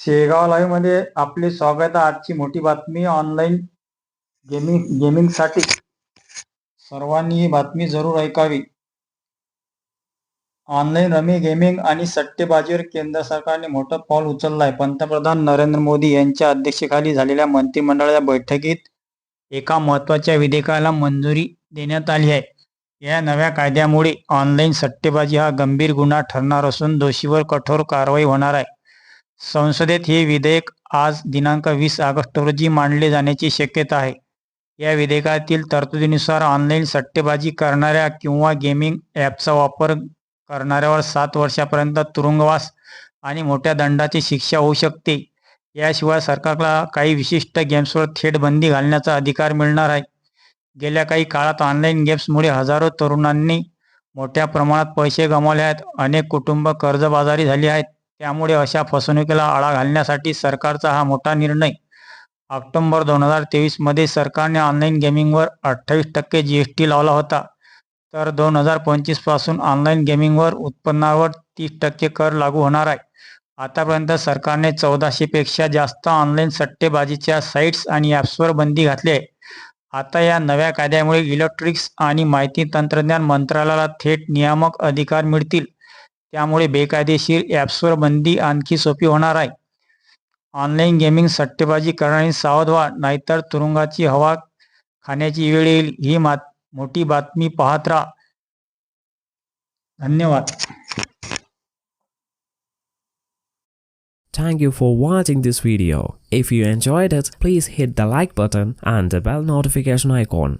शेगाव लाईव्हमध्ये आपले स्वागत आहे. आजची मोठी बातमी ऑनलाईन गेमिंग गेमिंगसाठी सर्वांनी ही बातमी जरूर ऐकावी. ऑनलाईन रमी गेमिंग आणि सट्टेबाजीवर केंद्र सरकारने मोठं पाऊल उचललं आहे पंतप्रधान नरेंद्र मोदी यांच्या अध्यक्षतेखाली झालेल्या मंत्रिमंडळाच्या बैठकीत एका महत्त्वाच्या विधेयकाला मंजुरी देण्यात आली आहे. या नव्या कायद्यामुळे ऑनलाईन सट्टेबाजी हा गंभीर गुन्हा ठरणार असून दोषीवर कठोर कारवाई होणार आहे. संसदेत हे विधेयक आज दिनांक वीस ऑगस्ट रोजी मांडले जाण्याची शक्यता आहे. या विधेयकातील तरतुदीनुसार ऑनलाईन सट्टेबाजी करणाऱ्या किंवा गेमिंग ॲपचा वापर करणाऱ्यावर सात वर्षापर्यंत तुरुंगवास आणि मोठ्या दंडाची शिक्षा होऊ शकते. याशिवाय सरकारला काही विशिष्ट गेम्सवर थेट बंदी घालण्याचा अधिकार मिळणार आहे. गेल्या काही काळात ऑनलाईन गेम्समुळे हजारो तरुणांनी मोठ्या प्रमाणात पैसे गमावले आहेत. अनेक कुटुंब कर्जबाजारी झाली आहेत. त्यामुळे अशा फसवणुकीला आळा घालण्यासाठी सरकारचा हा मोठा निर्णय. ऑक्टोबर दोन हजार तेवीसमध्ये सरकारने ऑनलाईन गेमिंगवर अठ्ठावीस टक्के जी एस टी लावला होता. तर दोन हजार पंचवीसपासून ऑनलाईन गेमिंगवर उत्पन्नावर तीस टक्के कर लागू होणार आहे. आतापर्यंत सरकारने चौदाशेपेक्षा जास्त ऑनलाईन सट्टेबाजीच्या साईट्स आणि ॲप्सवर बंदी घातली आहे. आता या नव्या कायद्यामुळे इलेक्ट्रिक्स आणि माहिती तंत्रज्ञान मंत्रालयाला थेट नियामक अधिकार मिळतील. त्यामुळे बेकायदेशीर ॲप्सवर बंदी आणखी सोपी होणार आहे ऑनलाईन गेमिंग सट्टेबाजी करणारी सावध व्हा नाहीतर तुरुंगाची हवा खाण्याची वेळ येईल ही मात मोठी बातमी पाहत राहा धन्यवाद Thank you for watching this video. If you enjoyed it, please hit the like button and the bell notification icon.